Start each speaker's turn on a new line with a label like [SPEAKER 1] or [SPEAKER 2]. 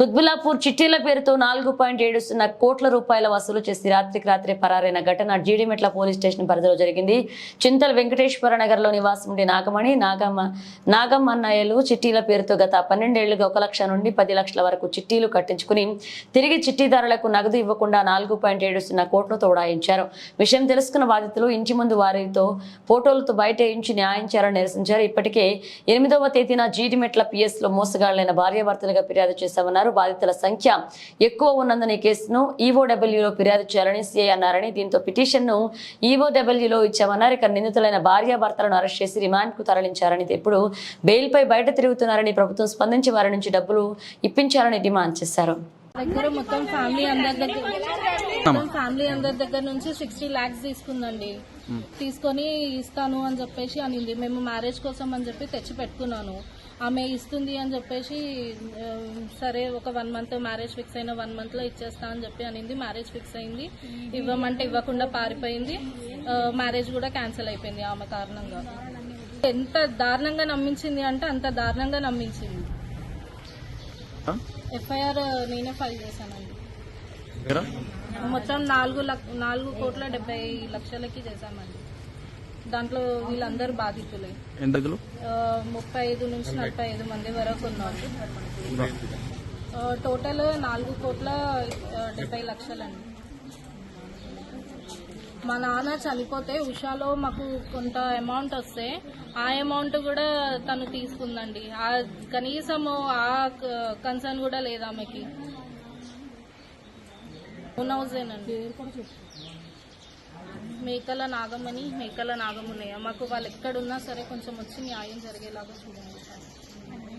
[SPEAKER 1] కుత్బులాపూర్ చిట్టీల పేరుతో నాలుగు పాయింట్ ఏడు సున్నా కోట్ల రూపాయల వసూలు చేసి రాత్రికి రాత్రి పరారైన ఘటన జీడిమెట్ల పోలీస్ స్టేషన్ పరిధిలో జరిగింది. చింతల వెంకటేశ్వర నగర్లో నివాసం ఉండే నాగమణి నాగమ్మ నాగమ్మన్నయ్యలు చిట్టీల పేరుతో గత పన్నెండేళ్ళుగా ఒక లక్ష నుండి పది లక్షల వరకు చిట్టీలు కట్టించుకుని తిరిగి చిట్టీదారులకు నగదు ఇవ్వకుండా నాలుగు పాయింట్ ఏడు సున్నా కోట్లు తోడాయించారు. విషయం తెలుసుకున్న బాధితులు ఇంటి ముందు వారితో ఫోటోలతో బయట ఇంచి నిరసించారు. ఇప్పటికే ఎనిమిదవ తేదీన జీడిమెట్ల పిఎస్లో మోసగాళ్ళైన భార్యాభర్తలుగా ఫిర్యాదు చేశామన్నారు. బాధితుల సంఖ్య ఎక్కువ ఉన్నందున ఈ కేసును ఈఓడబ్ల్యూలో ఫిర్యాదు చేయాలని సీఐ అన్నారని దీంతో పిటిషన్ను ఈఓడబ్ల్యూలో ఇచ్చామన్నారు. ఇక నిందితులైన భార్యాభర్తలను అరెస్ట్ చేసి రిమాండ్కు తరలించారని ఇప్పుడు బెయిల్ పై బయట తిరుగుతున్నారని ప్రభుత్వం స్పందించి వారి నుంచి డబ్బులు ఇప్పించాలని డిమాండ్ చేశారు.
[SPEAKER 2] దగ్గర మొత్తం ఫ్యామిలీ అందరి దగ్గర ఫ్యామిలీ అందరి దగ్గర నుంచి సిక్స్టీ లాక్స్ తీసుకుందండి. తీసుకొని ఇస్తాను అని చెప్పేసి అనింది. మేము మ్యారేజ్ కోసం అని చెప్పి తెచ్చి పెట్టుకున్నాను ఆమె ఇస్తుంది అని చెప్పేసి సరే ఒక వన్ మంత్ మ్యారేజ్ ఫిక్స్ అయిన వన్ మంత్లో ఇచ్చేస్తా అని చెప్పి అనింది. మ్యారేజ్ ఫిక్స్ అయింది. ఇవ్వమంటే ఇవ్వకుండా పారిపోయింది. మ్యారేజ్ కూడా క్యాన్సిల్ అయిపోయింది ఆమె కారణంగా. ఎంత దారుణంగా నమ్మించింది అంటే అంత దారుణంగా నమ్మించింది. ఎఫ్ఐఆర్ నేనే ఫైల్ చేశానండి. మొత్తం నాలుగు లక్- నాలుగు కోట్ల డెబ్బై లక్షలకి చేశామండి. దాంట్లో వీళ్ళందరూ బాధితులే.
[SPEAKER 3] ఎంత దగ్గర
[SPEAKER 2] ఆ, ముప్పై ఐదు నుంచి నలభై ఐదు మంది వరకు ఉన్నారు. టోటల్ నాలుగు కోట్ల డెబ్బై లక్షలండి. మా నాన్న చనిపోతే ఉషాలో మాకు కొంత అమౌంట్ వస్తే ఆ అమౌంట్ కూడా తను తీసుకుందండి. ఆ కనీసము ఆ కన్సర్న్ కూడా లేదు ఆమెకి. ఓన్ హౌసేనండి మేకల నాగమని మేకల నాగమున్నయ్య మాకు వాళ్ళు ఎక్కడున్నా సరే కొంచెం వచ్చి న్యాయం జరిగేలాగా చూడండి సార్.